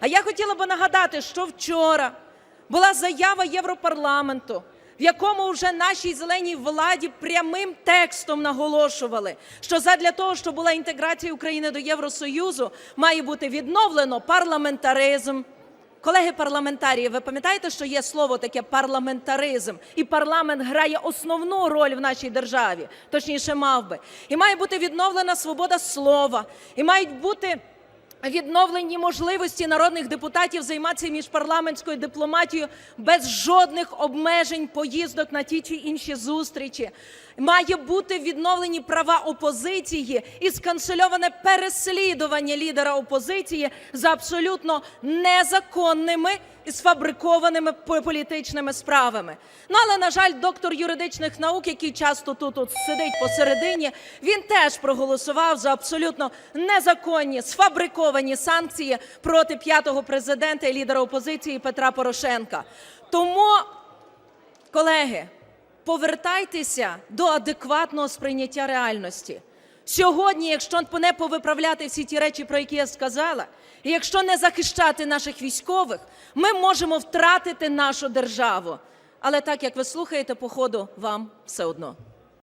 А я хотіла би нагадати, що вчора була заява Європарламенту, в якому вже нашій зеленій владі прямим текстом наголошували, що задля того, щоб була інтеграція України до Євросоюзу, має бути відновлено парламентаризм. Колеги парламентарії, ви пам'ятаєте, що є слово таке парламентаризм, і парламент грає основну роль в нашій державі, точніше, мав би. І має бути відновлена свобода слова, і мають бути відновлені можливості народних депутатів займатися міжпарламентською дипломатією без жодних обмежень поїздок на ті чи інші зустрічі. Має бути відновлені права опозиції і сканцельоване переслідування лідера опозиції за абсолютно незаконними і сфабрикованими політичними справами. Ну але на жаль, доктор юридичних наук, який часто тут от сидить посередині, він теж проголосував за абсолютно незаконні сфабриковані санкції проти п'ятого президента і лідера опозиції Петра Порошенка. Тому, колеги, повертайтеся до адекватного сприйняття реальності. Сьогодні, якщо не повиправляти всі ті речі, про які я сказала, і якщо не захищати наших військових, ми можемо втратити нашу державу. Але так як ви слухаєте, походу, вам все одно.